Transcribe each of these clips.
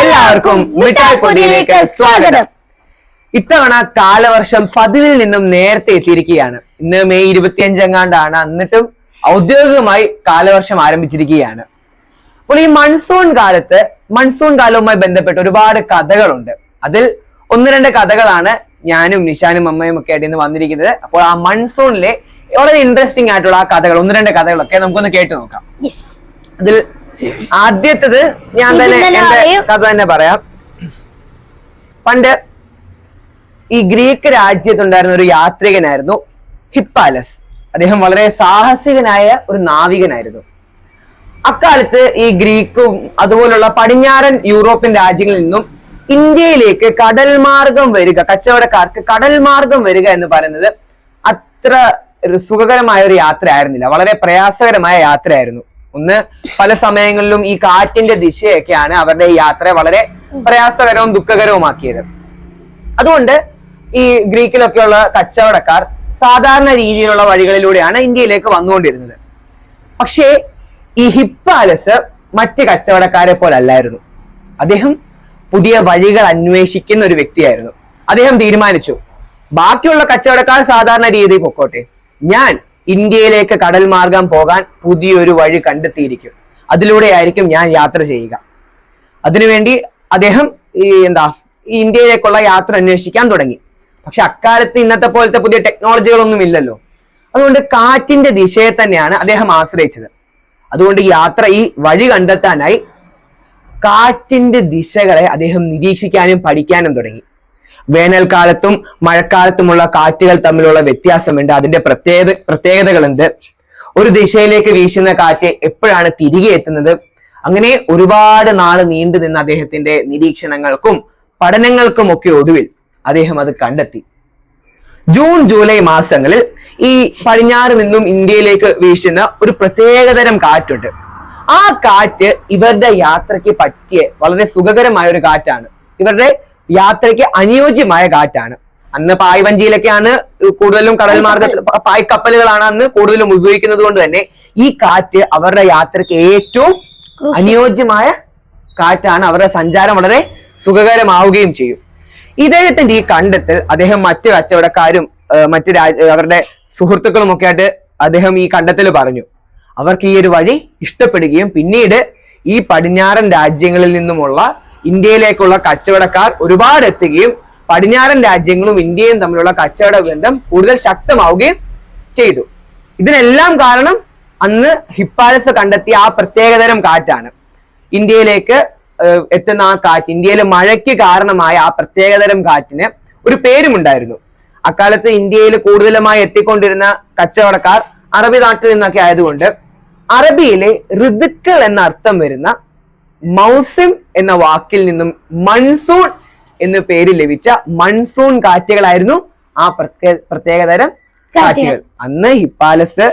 എല്ലാവർക്കും മിഠായി പൊടിയിലേക്ക് സ്വാഗതം. ഇത്തവണ കാലവർഷം പതിവിൽ നിന്നും നേരത്തെ എത്തിയിരിക്കുകയാണ്. ഇന്ന് മെയ് ഇരുപത്തിയഞ്ചെങ്ങാണ്ടാണ് എന്നിട്ടും ഔദ്യോഗികമായി കാലവർഷം ആരംഭിച്ചിരിക്കുകയാണ്. അപ്പോൾ ഈ മൺസൂൺ കാലത്ത് മൺസൂൺ കാലവുമായി ബന്ധപ്പെട്ട് ഒരുപാട് കഥകളുണ്ട്. അതിൽ ഒന്ന് രണ്ട് കഥകളാണ് ഞാനും നിഷാനും അമ്മയും ഒക്കെ ആയിട്ട് ഇന്ന് വന്നിരിക്കുന്നത്. അപ്പോൾ ആ മൺസൂണിലെ വളരെ ഇൻട്രസ്റ്റിംഗ് ആയിട്ടുള്ള ആ കഥകൾ ഒന്ന് രണ്ട് കഥകളൊക്കെ നമുക്കൊന്ന് കേട്ടു നോക്കാം. അതിൽ ആദ്യത്തത് ഞാൻ തന്നെ എന്റെ കഥ തന്നെ പറയാം. പണ്ട് ഈ ഗ്രീക്ക് രാജ്യത്തുണ്ടായിരുന്ന ഒരു യാത്രികനായിരുന്നു ഹിപ്പാലസ്. അദ്ദേഹം വളരെ സാഹസികനായ ഒരു നാവികനായിരുന്നു. അക്കാലത്ത് ഈ ഗ്രീക്കും അതുപോലുള്ള പടിഞ്ഞാറൻ യൂറോപ്യൻ രാജ്യങ്ങളിൽ നിന്നും ഇന്ത്യയിലേക്ക് കടൽ മാർഗം വരിക കച്ചവടക്കാർക്ക് കടൽ മാർഗം വരിക എന്ന് പറയുന്നത് അത്ര സുഖകരമായ ഒരു യാത്ര ആയിരുന്നില്ല വളരെ പ്രയാസകരമായ യാത്രയായിരുന്നു. ഒന്ന് പല സമയങ്ങളിലും ഈ കാറ്റിന്റെ ദിശയൊക്കെയാണ് അവരുടെ ഈ യാത്രയെ വളരെ പ്രയാസകരവും ദുഃഖകരവുമാക്കിയത്. അതുകൊണ്ട് ഈ ഗ്രീക്കിലൊക്കെയുള്ള കച്ചവടക്കാർ സാധാരണ രീതിയിലുള്ള വഴികളിലൂടെയാണ് ഇന്ത്യയിലേക്ക് വന്നുകൊണ്ടിരുന്നത്. പക്ഷേ ഈ ഹിപ്പാലസ് മറ്റ് കച്ചവടക്കാരെ പോലല്ലായിരുന്നു. അദ്ദേഹം പുതിയ വഴികൾ അന്വേഷിക്കുന്ന ഒരു വ്യക്തിയായിരുന്നു. അദ്ദേഹം തീരുമാനിച്ചു ബാക്കിയുള്ള കച്ചവടക്കാർ സാധാരണ രീതിയിൽ പൊക്കോട്ടെ. ഞാൻ ഇന്ത്യയിലേക്ക് കടൽ മാർഗം പോകാൻ പുതിയൊരു വഴി കണ്ടെത്തിയിരിക്കും. അതിലൂടെയായിരിക്കും ഞാൻ യാത്ര ചെയ്യുക. അതിനുവേണ്ടി അദ്ദേഹം ഈ എന്താ ഇന്ത്യയിലേക്കുള്ള യാത്ര അന്വേഷിക്കാൻ തുടങ്ങി. പക്ഷെ അക്കാലത്ത് ഇന്നത്തെ പോലത്തെ പുതിയ ടെക്നോളജികളൊന്നും ഇല്ലല്ലോ. അതുകൊണ്ട് കാറ്റിന്റെ ദിശയെ തന്നെയാണ് അദ്ദേഹം ആശ്രയിച്ചത്. അതുകൊണ്ട് യാത്ര ഈ വഴി കണ്ടെത്താനായി കാറ്റിന്റെ ദിശകളെ അദ്ദേഹം നിരീക്ഷിക്കാനും പഠിക്കാനും തുടങ്ങി. വേനൽക്കാലത്തും മഴക്കാലത്തുമുള്ള കാറ്റുകൾ തമ്മിലുള്ള വ്യത്യാസമുണ്ട്. അതിന്റെ പ്രത്യേകത പ്രത്യേകതകൾ എന്ത് ഒരു ദിശയിലേക്ക് വീശുന്ന കാറ്റ് എപ്പോഴാണ് തിരികെ എത്തുന്നത്? അങ്ങനെ ഒരുപാട് നാൾ നീണ്ടു നിന്ന അദ്ദേഹത്തിന്റെ നിരീക്ഷണങ്ങൾക്കും പഠനങ്ങൾക്കും ഒക്കെ ഒടുവിൽ അദ്ദേഹം അത് കണ്ടെത്തി. ജൂൺ ജൂലൈ മാസങ്ങളിൽ ഈ പടിഞ്ഞാറ് നിന്നും ഇന്ത്യയിലേക്ക് വീശുന്ന ഒരു പ്രത്യേകതരം കാറ്റുണ്ട്. ആ കാറ്റ് ഇവരുടെ യാത്രയ്ക്ക് പറ്റിയ വളരെ സുഖകരമായ ഒരു കാറ്റാണ്. ഇവരുടെ യാത്രയ്ക്ക് അനുയോജ്യമായ കാറ്റാണ് അന്ന് പായ്വഞ്ചിയിലൊക്കെയാണ് കൂടുതലും കടൽ മാർഗത്തിൽ പായ്ക്കപ്പലുകളാണ് അന്ന് കൂടുതലും ഉപയോഗിക്കുന്നത് കൊണ്ട് തന്നെ ഈ കാറ്റ് അവരുടെ യാത്രയ്ക്ക് ഏറ്റവും അനുയോജ്യമായ കാറ്റാണ് അവരുടെ സഞ്ചാരം വളരെ സുഖകരമാവുകയും ചെയ്യും. ഇദ്ദേഹത്തിന്റെ ഈ കണ്ടെത്തൽ അദ്ദേഹം മറ്റ് കച്ചവടക്കാരും മറ്റു മറ്റ് രാജ അവരുടെ സുഹൃത്തുക്കളും ഒക്കെ ആയിട്ട് അദ്ദേഹം ഈ കണ്ടെത്തൽ പറഞ്ഞു. അവർക്ക് ഈ ഒരു വഴി ഇഷ്ടപ്പെടുകയും പിന്നീട് ഈ പടിഞ്ഞാറൻ രാജ്യങ്ങളിൽ നിന്നുമുള്ള ഇന്ത്യയിലേക്കുള്ള കച്ചവടക്കാർ ഒരുപാട് എത്തുകയും പടിഞ്ഞാറൻ രാജ്യങ്ങളും ഇന്ത്യയും തമ്മിലുള്ള കച്ചവട ബന്ധം കൂടുതൽ ശക്തമാവുകയും ചെയ്തു. ഇതിനെല്ലാം കാരണം അന്ന് ഹിപ്പാലസ് കണ്ടെത്തിയ ആ പ്രത്യേകതരം കാറ്റാണ്. ഇന്ത്യയിലേക്ക് എത്തുന്ന ആ കാറ്റ് ഇന്ത്യയിലെ മഴയ്ക്ക് കാരണമായ ആ പ്രത്യേകതരം കാറ്റിന് ഒരു പേരുമുണ്ടായിരുന്നു. അക്കാലത്ത് ഇന്ത്യയിൽ കൂടുതലുമായി എത്തിക്കൊണ്ടിരുന്ന കച്ചവടക്കാർ അറബി നാട്ടിൽ നിന്നൊക്കെ ആയതുകൊണ്ട് അറബിയിലെ ഋതുക്കൾ എന്ന അർത്ഥം വരുന്ന മൗസിം എന്ന വാക്കിൽ നിന്നും മൺസൂൺ എന്ന് പേര് ലഭിച്ച മൺസൂൺ കാറ്റുകളായിരുന്നു ആ പ്രത്യേക പ്രത്യേകതരം കാറ്റുകൾ. അന്ന് ഹിപ്പാലസ്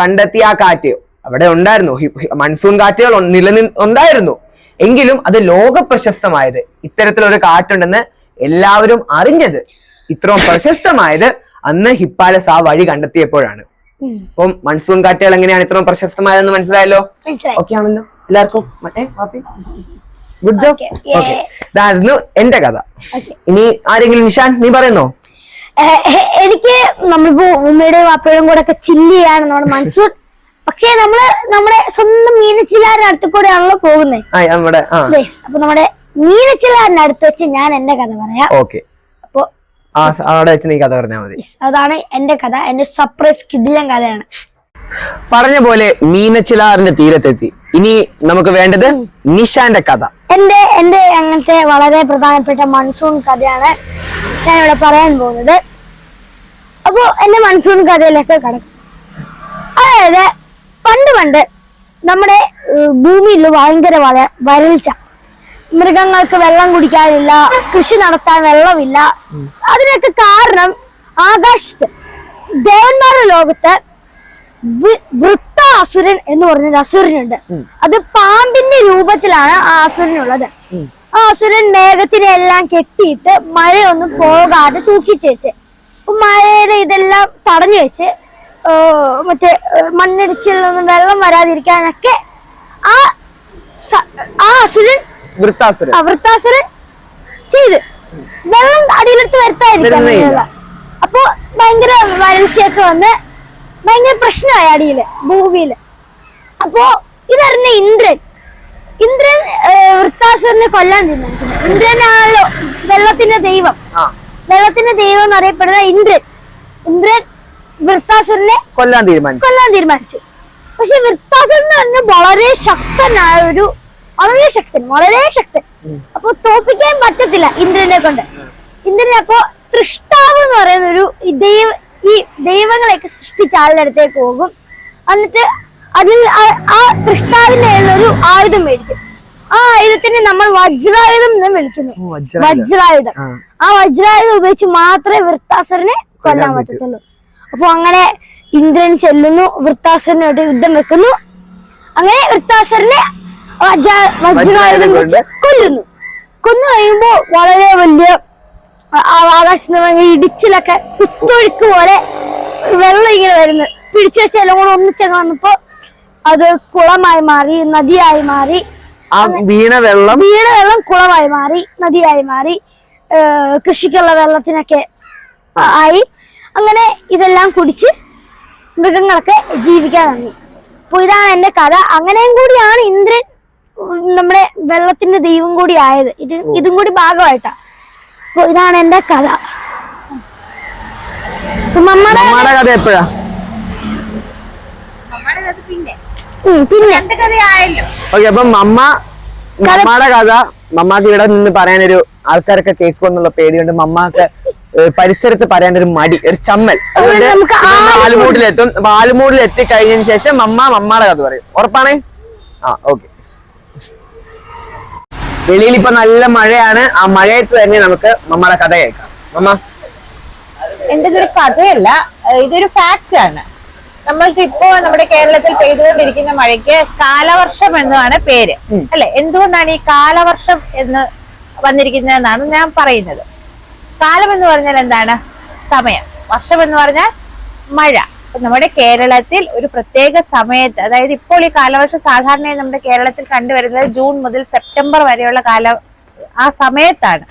കണ്ടെത്തിയ ആ കാറ്റ് അവിടെ ഉണ്ടായിരുന്നു. മൺസൂൺ കാറ്റുകൾ നിലനിൽ നിലനി ഉണ്ടായിരുന്നു. എങ്കിലും അത് ലോക പ്രശസ്തമായത്. ഇത്തരത്തിലൊരു കാറ്റുണ്ടെന്ന് എല്ലാവരും അറിഞ്ഞത്. ഇത്രയും പ്രശസ്തമായത് അന്ന് ഹിപ്പാലസ് ആ വഴി കണ്ടെത്തിയപ്പോഴാണ്. അപ്പം മൺസൂൺ കാറ്റുകൾ എങ്ങനെയാണ് ഇത്രയും പ്രശസ്തമായതെന്ന് മനസ്സിലായല്ലോ? മനസ്സിലായി. ഓക്കെ ആണല്ലോ എല്ലാവർക്കും മറ്റേ ഹാപ്പി ഗുഡ് ജോബ്. ഓക്കെ ഇതായിരുന്നു എന്റെ കഥ. ഇനി ആരെങ്കിലും നിഷാൻ നീ പറയുന്നോ? എനിക്ക് നമ്മളിപ്പോ ഉമ്മയുടെയും അപ്പഴും കൂടെ ഒക്കെ ചില്ല് ചെയ്യാണ് നമ്മുടെ മൻസൂർ പക്ഷേ നമ്മൾ നമ്മുടെ സ്വന്തം മീനച്ചിലാരുടെ അടുത്ത് കൂടെയാണല്ലോ പോകുന്നത് അപ്പൊ നമ്മുടെ മീനച്ചിലാരുടെ അടുത്ത് വെച്ച് ഞാൻ എന്റെ കഥ പറയാം. ഓക്കെ അപ്പൊ അവിടെ വെച്ച് നീ കഥ പറഞ്ഞാൽ മതി. അതാണ് എന്റെ കഥ. എന്റെ സർപ്രൈസ് കിഡിലം കഥയാണ്. പറഞ്ഞ പോലെ മീനച്ചിലാറിന്റെ തീരത്തെത്തി. ഇനി നമുക്ക് വേണ്ടത് നിഷാന്റെ കഥ. എന്റെ എന്റെ അങ്ങനത്തെ വളരെ പ്രധാനപ്പെട്ട മൺസൂൺ കഥയാണ് ഞാൻ ഇവിടെ പറയാൻ പോകുന്നത്. അപ്പോ എന്റെ മൺസൂൺ കഥയിലേക്ക് കടക്കും അതായത് പണ്ട് പണ്ട് നമ്മുടെ ഭൂമിയിൽ ഭയങ്കര വരൾച്ച. മൃഗങ്ങൾക്ക് വെള്ളം കുടിക്കാനില്ല കൃഷി നടത്താൻ വെള്ളമില്ല. അതിനൊക്കെ കാരണം ആകാശത്ത് ദേവന്മാരുടെ ലോകത്ത് വി- വൃത്താസുരൻ എന്ന് പറഞ്ഞൊരു അസുരനുണ്ട്. അത് പാമ്പിന്റെ രൂപത്തിലാണ് ആ അസുരനുള്ളത്. ആ അസുരൻ മേഘത്തിനെ എല്ലാം കെട്ടിയിട്ട് മഴയൊന്നും പോകാതെ സൂക്ഷിച്ചു വെച്ച്. മഴയുടെ ഇതെല്ലാം തടഞ്ഞു വെച്ച് മറ്റേ നിന്നും വെള്ളം വരാതിരിക്കാനൊക്കെ ആ ആ അസുരൻ വൃത്താസുരൻ. വൃത്താസുരൻ ചെയ്ത്. വെള്ളം അടിയിലെടുത്ത്. വരുത്താതിരിക്കാൻ അപ്പൊ ഭയങ്കര വരൾച്ചയൊക്കെ വന്ന് ഭയങ്കര പ്രശ്നമായി അടിയിൽ ഭൂമിയിൽ. അപ്പോ ഇതറിഞ്ഞ ഇന്ദ്രൻ ഇന്ദ്രൻ വൃത്താസുരനെ കൊല്ലാൻ തീരുമാനിക്കുന്നു. ഇന്ദ്രനാണല്ലോ വെള്ളത്തിന്റെ ദൈവം. വെള്ളത്തിന്റെ ദൈവം എന്ന് അറിയപ്പെടുന്ന ഇന്ദ്രൻ. ഇന്ദ്രൻ വൃത്താസുരനെ കൊല്ലാൻ തീരുമാനിച്ചു. കൊല്ലാൻ തീരുമാനിച്ചു. പക്ഷെ വൃത്താസുരൻ എന്ന് പറഞ്ഞ വളരെ ശക്തനായ ഒരു വളരെ ശക്തൻ വളരെ ശക്തൻ. അപ്പൊ തോപ്പിക്കാൻ പറ്റത്തില്ല ഇന്ദ്രനെ കൊണ്ട്. ഇന്ദ്രനെ അപ്പൊ തൃഷ്ടാവ് എന്ന് പറയുന്ന ഒരു ദൈവ ഈ ദൈവങ്ങളെയൊക്കെ സൃഷ്ടിച്ച ആളുടെ അടുത്തേക്ക് പോകും. എന്നിട്ട് അതിൽ ആ- കൃഷ്ണാവിന്റെ ഒരു ആയുധം മേടിക്കും. ആ ആയുധത്തിനെ നമ്മൾ വജ്രായുധം എന്ന് വിളിക്കുന്നു. വജ്രായുധം. ആ. വജ്രായുധം ഉപയോഗിച്ച് മാത്രമേ വൃത്താസുരനെ കൊല്ലാൻ പറ്റത്തുള്ളൂ. അപ്പൊ അങ്ങനെ ഇന്ദ്രൻ ചെല്ലുന്നു വൃത്താസുരനോട് യുദ്ധം വെക്കുന്നു. അങ്ങനെ വൃത്താസുരനെ വജ്ര- വജ്രായുധം വെച്ച് കൊല്ലുന്നു. കൊന്നു കഴിയുമ്പോ വളരെ വലിയ ആകാശത്ത് നിന്ന് ഭയങ്കര ഇടിച്ചിലൊക്കെ കുത്തൊഴുക്ക് പോലെ വെള്ളം ഇങ്ങനെ വരുന്നു. പിടിച്ചു വെച്ച എല്ലാം കൂടെ ഒന്നിച്ചങ്ങ് വന്നപ്പോ അത് കുളമായി മാറി നദിയായി മാറി. ആ വീണ വെള്ളം? വീണ വെള്ളം കുളമായി മാറി നദിയായി മാറി. കൃഷിക്കുള്ള വെള്ളത്തിനൊക്കെ ആയി. അങ്ങനെ ഇതെല്ലാം കുടിച്ച് മൃഗങ്ങളൊക്കെ ജീവിക്കാൻ തുടങ്ങി. അപ്പൊ ഇതാണ് എന്റെ കഥ. അങ്ങനെയും കൂടിയാണ് ഇന്ദ്രൻ നമ്മുടെ വെള്ളത്തിന്റെ ദൈവം കൂടി ആയത്. ഇത് ഇതും കൂടി ഭാഗമായിട്ടാ അപ്പൊ ഇതാണ് എന്റെ കഥ. നമ്മുടെ കഥ എപ്പോഴാ? ഉം, പിന്നെ. ഓക്കെ അപ്പം മമ്മ മമ്മയുടെ കഥ മമ്മാക്ക് ഇവിടെ നിന്ന് പറയാനൊരു ആൾക്കാരൊക്കെ കേൾക്കുമെന്നുള്ള പേടിയുണ്ട്. മമ്മാക്ക് പരിസരത്ത് പറയാനൊരു മടി ഒരു ചമ്മൽ. അതുകൊണ്ട് ആലുമൂടിലെത്തും അപ്പൊ ആലുമൂടിൽ എത്തിക്കഴിഞ്ഞതിന് ശേഷം മമ്മ മമ്മയുടെ കഥ പറയും. ഉറപ്പാണേ? ആ ഓക്കെ. വെളിയിൽ ഇപ്പൊ നല്ല മഴയാണ്. ആ മഴയത്ത് തന്നെ നമുക്ക് മമ്മയുടെ കഥ കേൾക്കാം. മമ്മ. എന്റെ ഇതൊരു കഥയല്ല ഇതൊരു ഫാക്റ്റ് ആണ്. നമ്മൾക്ക് ഇപ്പോ നമ്മുടെ കേരളത്തിൽ പെയ്തുകൊണ്ടിരിക്കുന്ന മഴയ്ക്ക് കാലവർഷം എന്നാണ് പേര്. അല്ലെ? എന്തുകൊണ്ടാണ് ഈ കാലവർഷം എന്ന് വന്നിരിക്കുന്നതെന്നാണ് ഞാൻ പറയുന്നത്. കാലം എന്ന് പറഞ്ഞാൽ എന്താണ്? സമയം. വർഷം എന്ന് പറഞ്ഞാൽ മഴ. അപ്പൊ നമ്മുടെ കേരളത്തിൽ ഒരു പ്രത്യേക സമയത്ത് അതായത് ഇപ്പോൾ ഈ കാലവർഷം സാധാരണയായി നമ്മുടെ കേരളത്തിൽ കണ്ടുവരുന്നത് ജൂൺ മുതൽ സെപ്റ്റംബർ വരെയുള്ള കാല ആ സമയത്താണ്.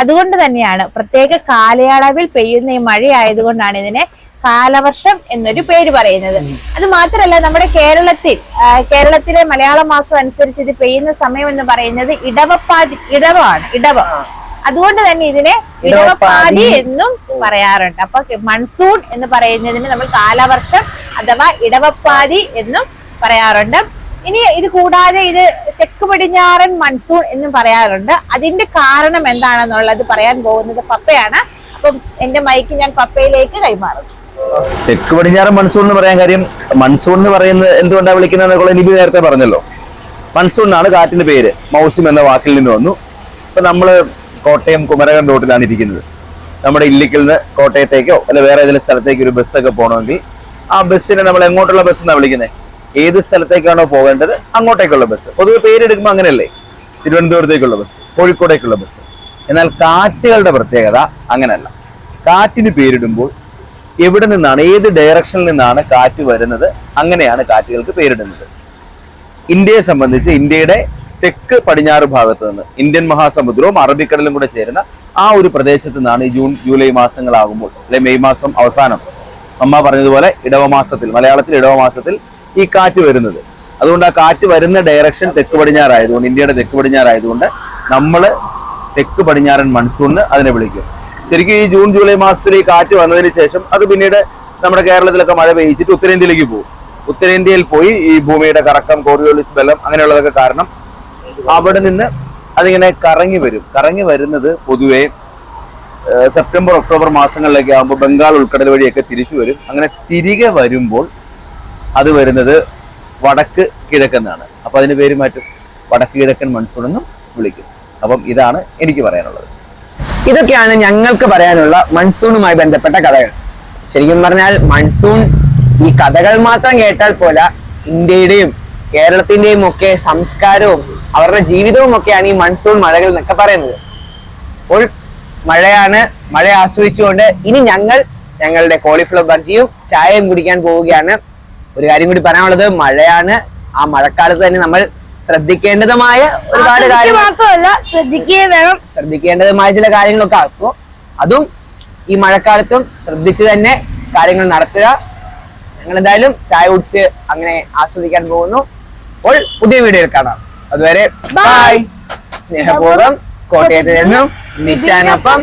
അതുകൊണ്ട് തന്നെയാണ് പ്രത്യേക കാലയളവിൽ പെയ്യുന്ന ഈ മഴയായതുകൊണ്ടാണ് ഇതിനെ കാലവർഷം എന്നൊരു പേര് പറയുന്നത്. അത് മാത്രമല്ല നമ്മുടെ കേരളത്തിൽ കേരളത്തിലെ മലയാള മാസം അനുസരിച്ച് ഇത് പെയ്യുന്ന സമയം എന്ന് പറയുന്നത് ഇടവപ്പാതി ഇടവാണ് ഇടവം. അതുകൊണ്ട് തന്നെ ഇതിനെ ഇടവപ്പാതി എന്നും പറയാറുണ്ട്. അപ്പൊ മൺസൂൺ എന്ന് പറയുന്നതിന് നമ്മൾ കാലവർഷം അഥവാ ഇടവപ്പാതി എന്നും പറയാറുണ്ട്. ഇനി ഇത് കൂടാതെ ഇത് തെക്ക് പടിഞ്ഞാറൻ മൺസൂൺ എന്നും പറയാറുണ്ട്. അതിന്റെ കാരണം എന്താണെന്നുള്ളത് പറയാൻ പോകുന്നത് പപ്പയാണ്. അപ്പം എന്റെ മൈക്ക് ഞാൻ പപ്പയിലേക്ക് കൈമാറും. തെക്ക് പടിഞ്ഞാറൻ മൺസൂൺ എന്ന് പറയാൻ കാര്യം മൺസൂൺ എന്ന് പറയുന്നത് എന്തുകൊണ്ടാണ് വിളിക്കുന്നത് എനിക്ക് നേരത്തെ പറഞ്ഞല്ലോ. മൺസൂൺ ആണ് കാറ്റിന്റെ പേര്. മൗസിം എന്ന വാക്കിൽ നിന്ന് വന്നു. ഇപ്പൊ നമ്മൾ കോട്ടയം കുമരകം റോട്ടിലാണ് ഇരിക്കുന്നത്. നമ്മുടെ ഇല്ലിക്കൽ നിന്ന് കോട്ടയത്തേക്കോ അല്ല വേറെ ഏതെങ്കിലും സ്ഥലത്തേക്ക് ഒരു ബസ്സൊക്കെ പോകണമെങ്കിൽ ആ ബസ്സിനെ നമ്മൾ എങ്ങോട്ടുള്ള ബസ് എന്നാണ് വിളിക്കുന്നത് ഏത് സ്ഥലത്തേക്കാണോ പോകേണ്ടത് അങ്ങോട്ടേക്കുള്ള ബസ് പൊതുവെ പേരെടുക്കുമ്പോൾ അങ്ങനെയല്ലേ? തിരുവനന്തപുരത്തേക്കുള്ള ബസ് കോഴിക്കോടേക്കുള്ള ബസ് എന്നാൽ കാറ്റുകളുടെ പ്രത്യേകത അങ്ങനെയല്ല കാറ്റിന് പേരിടുമ്പോൾ എവിടെ നിന്നാണ് ഏത് ഡയറക്ഷനിൽ നിന്നാണ് കാറ്റ് വരുന്നത്? അങ്ങനെയാണ് കാറ്റുകൾക്ക് പേരിടുന്നത്. ഇന്ത്യയെ സംബന്ധിച്ച് ഇന്ത്യയുടെ തെക്ക് പടിഞ്ഞാറ് ഭാഗത്ത് നിന്ന് ഇന്ത്യൻ മഹാസമുദ്രവും അറബിക്കടലും കൂടെ ചേരുന്ന ആ ഒരു പ്രദേശത്ത് നിന്നാണ് ഈ ജൂൺ ജൂലൈ മാസങ്ങളാകുമ്പോൾ അല്ലെ മെയ് മാസം അവസാനം. അമ്മ പറഞ്ഞതുപോലെ ഇടവമാസത്തിൽ മലയാളത്തിൽ ഇടവമാസത്തിൽ ഈ കാറ്റ് വരുന്നത്. അതുകൊണ്ട് ആ കാറ്റ് വരുന്ന ഡയറക്ഷൻ തെക്ക് പടിഞ്ഞാറായതുകൊണ്ട് ഇന്ത്യയുടെ തെക്ക് പടിഞ്ഞാറായതുകൊണ്ട് നമ്മൾ തെക്ക് പടിഞ്ഞാറൻ മൺസൂണിന് അതിനെ വിളിക്കും. ശരിക്കും ഈ ജൂൺ ജൂലൈ മാസത്തിൽ ഈ കാറ്റ് വന്നതിന് ശേഷം അത് പിന്നീട് നമ്മുടെ കേരളത്തിലൊക്കെ മഴ പെയ്യിച്ചിട്ട് ഉത്തരേന്ത്യയിലേക്ക് പോകും. ഉത്തരേന്ത്യയിൽ പോയി ഈ ഭൂമിയുടെ കറക്കം കോറിയോളിസ് ബലം അങ്ങനെയുള്ളതൊക്കെ കാരണം അവിടെ നിന്ന് അതിങ്ങനെ കറങ്ങി വരും. കറങ്ങി വരുന്നത് പൊതുവെ സെപ്റ്റംബർ ഒക്ടോബർ മാസങ്ങളിലേക്ക് ആകുമ്പോൾ ബംഗാൾ ഉൾക്കടൽ വഴിയൊക്കെ തിരിച്ചു വരും. അങ്ങനെ തിരികെ വരുമ്പോൾ അത് വരുന്നത് വടക്ക് കിഴക്കെന്നാണ്. അപ്പൊ അതിന് പേര് മാറ്റും. വടക്ക് കിഴക്കൻ മൺസൂൺ എന്നും വിളിക്കും. അപ്പം ഇതാണ് എനിക്ക് പറയാനുള്ളത്. ഇതൊക്കെയാണ് ഞങ്ങൾക്ക് പറയാനുള്ള മൺസൂണുമായി ബന്ധപ്പെട്ട കഥകൾ. ശരിക്കും പറഞ്ഞാൽ മൺസൂൺ ഈ കഥകൾ മാത്രം കേട്ടാൽ പോല ഇന്ത്യയുടെയും കേരളത്തിന്റെയും ഒക്കെ സംസ്കാരവും അവരുടെ ജീവിതവും ഒക്കെയാണ് ഈ മൺസൂൺ മഴകൾ എന്നൊക്കെ പറയുന്നത്. അപ്പോൾ മഴയാണ്. മഴ ആസ്വദിച്ചുകൊണ്ട് ഇനി ഞങ്ങൾ ഞങ്ങളുടെ കോളിഫ്ലവർ ബർജിയും ചായയും കുടിക്കാൻ പോവുകയാണ്. ഒരു കാര്യം കൂടി പറയാനുള്ളത് മഴയാണ്. ആ മഴക്കാലത്ത് തന്നെ നമ്മൾ ശ്രദ്ധിക്കേണ്ടതുമായ ഒരുപാട് കാര്യങ്ങൾ ശ്രദ്ധിക്കേണ്ടതുമായ ചില കാര്യങ്ങളൊക്കെ അപ്പോ അതും ഈ മഴക്കാലത്തും ശ്രദ്ധിച്ച് തന്നെ കാര്യങ്ങൾ നടത്തുക. ഞങ്ങൾ എന്തായാലും ചായ കുടിച്ച് അങ്ങനെ ആസ്വദിക്കാൻ പോകുന്നു. അപ്പോൾ പുതിയ വീഡിയോയിൽ കാണാം. അതുവരെ ബൈ സ്നേഹപൂർവം കോട്ടയത്ത് നിന്നും നിശാനൊപ്പം.